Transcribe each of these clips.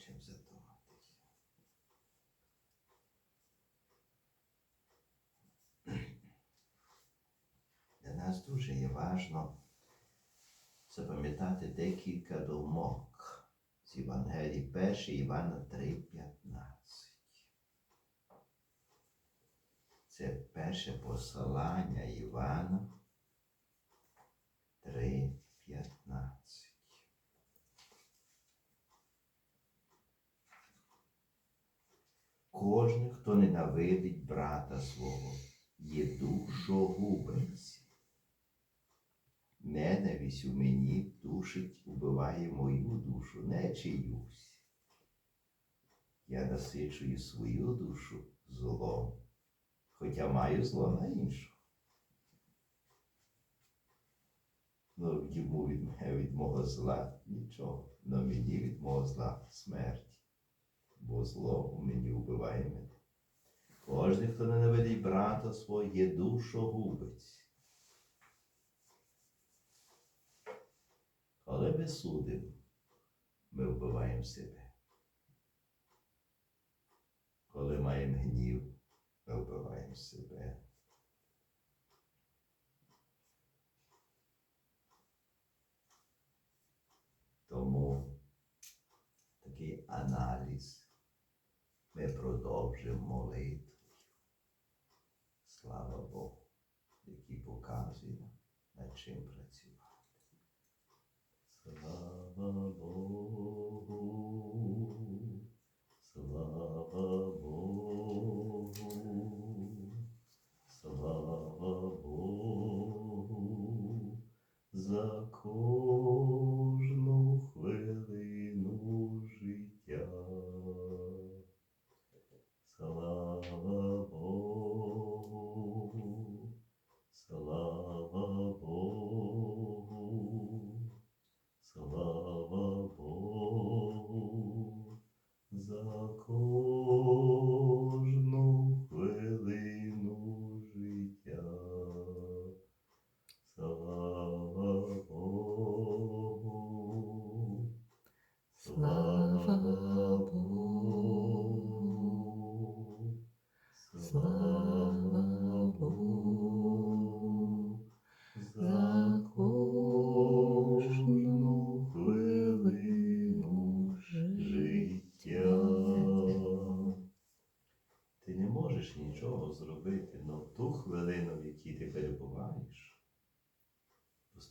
чим задуматися. Для нас дуже є важно запам'ятати декілька думок з Євангелії 1 Івана 3,15. Це перше посилання Івана 3,15. Кожен, хто ненавидить брата свого, є душогубець. Ненависть у мені душить, убиває мою душу, не чиюсь. Я насичую свою душу злом, хоча маю зло на іншу. Ну, йому від мене від мого зла нічого, но мені від мого зла смерть, бо зло у мені вбиває мене. Кожен, хто ненавидить брата свого, є душогубець. Коли ми судимо, ми вбиваємо себе. Коли маємо гнів, ми вбиваємо себе. Тому такий аналіз ми продовжимо молитвою. Слава Богу, який показує над чим працювати. Слава Богу, слава Богу, слава Богу за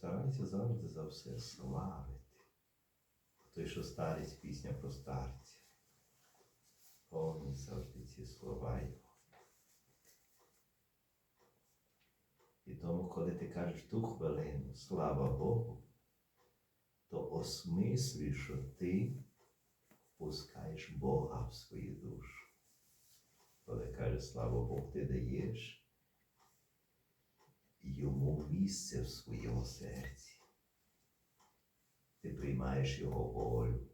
постарайся завжди за все славити. Той, що старість пісня про старця. Повні завжди ці слова його. І тому, коли ти кажеш ту хвилину, слава Богу, то осмислюй, що ти впускаєш Бога в свою душу. Коли кажеш, слава Богу, ти даєш йому місце в своєму серці. Ти приймаєш його волю.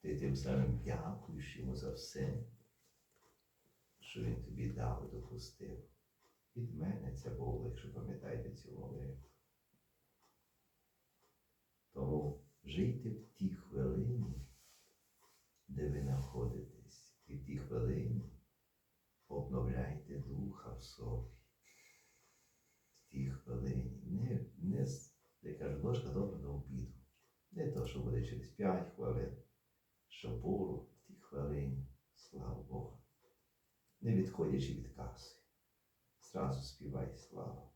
Ти тим самим дякуєш йому за все, що він тобі дав, і допустив. Від мене це було, якщо пам'ятаєте цю молитву. Тому жийте в тій хвилині, де ви знаходитесь, і в тій хвилині обновляйте духа в собі. В тій хвилині. Не, не з- я кажу, ложка добра до обіду. Не то, що через 5 хвилин, що було в тій хвилині, слава Богу. Не відходячи від каси. Зразу співай слава.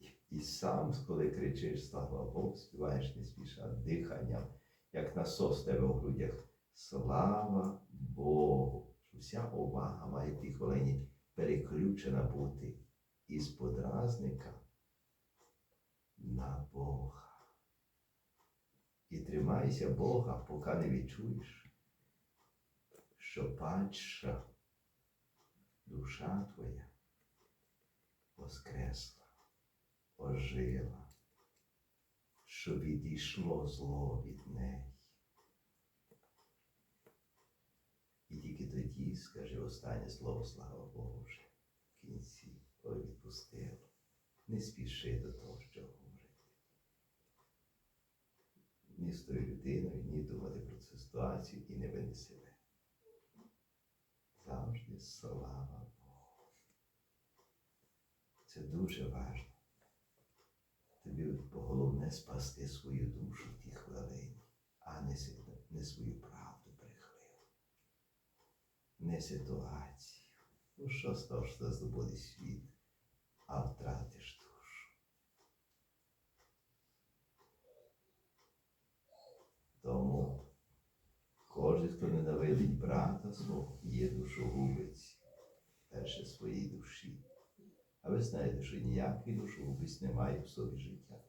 І, і сам, коли кричиш слава Богу, співаєш не спіша диханням, як насос тебе в грудях. Слава Богу! Що вся увага має в тій хвилині переключена бути із подразника на Бога. Тримайся Бога, поки не відчуєш, що падша душа твоя воскресла, ожила, що відійшло зло від неї. І тільки тоді скажи останнє слово, слава Богу, вже в кінці, коли відпустило. Не спіши до того, що говорити. Тою людиною, ні думати про цю ситуацію і не вини себе. Завжди слава Богу. Це дуже важливо. Тобі головне спасти свою душу в ті хвилині, а не, не свою правду брехливу, не ситуацію. Ну що з того, що ти світ, а втратиш душу. Тому кожен, хто ненавидить брата свого, є душогубець, перше своїй душі. А ви знаєте, що ніякий душогубець не має в собі життя.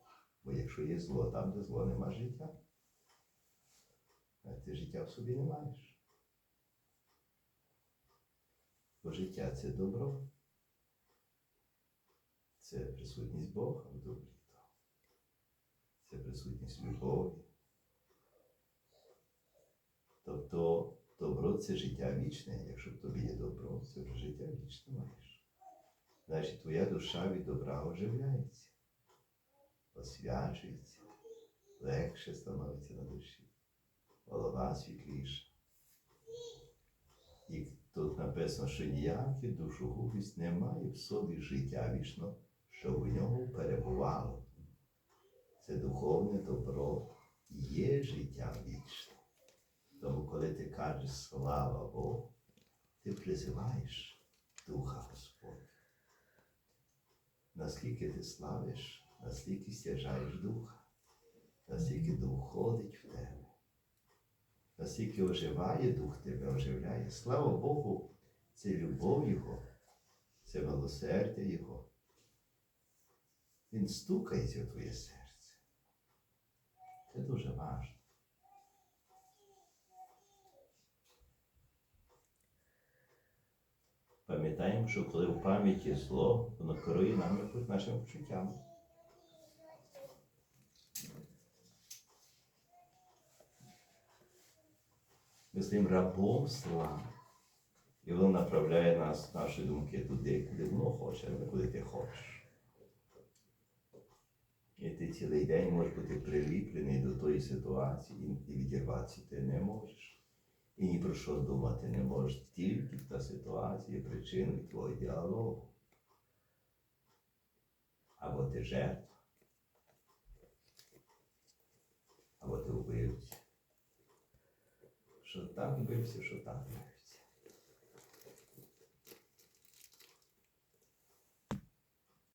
Бо якщо є зло, там, де зло нема життя, а ти життя в собі не маєш. Бо життя це добро, це присутність Бога в добрі. Це присутність любові. Тобто добро це життя вічне. Якщо в тобі є добро, це вже життя вічне маєш. Значить, твоя душа від добра оживляється, освячується, легше становиться на душі, голова світліша. І тут написано, що ніякий душогубець не має в собі життя вічно, щоб у ньому перебувало. Це духовне добро є життя вічне. Тому, коли ти кажеш слава Богу, ти призиваєш Духа Господня. Наскільки ти славиш, наскільки стяжаєш Духа, наскільки Дух ходить в тебе, наскільки оживає Дух тебе, оживляє. Слава Богу, це любов Його, це милосердя Його. Він стукається в твоє серце. Це дуже важливо. Пам'ятаємо, що коли в пам'яті зло, воно керує нами нашими почуттями. Ми стаємо рабом зла. І воно направляє нас, наші думки туди, куди воно хоче, а не куди ти хочеш. І ти цілий день можеш бути приліплений до тої ситуації і відірватися ти не можеш. І ні про що думати не можеш, тільки та ситуація причиною твого діалогу. Або ти жертва, або ти вбивця. Що так вбився, що так. вбивця.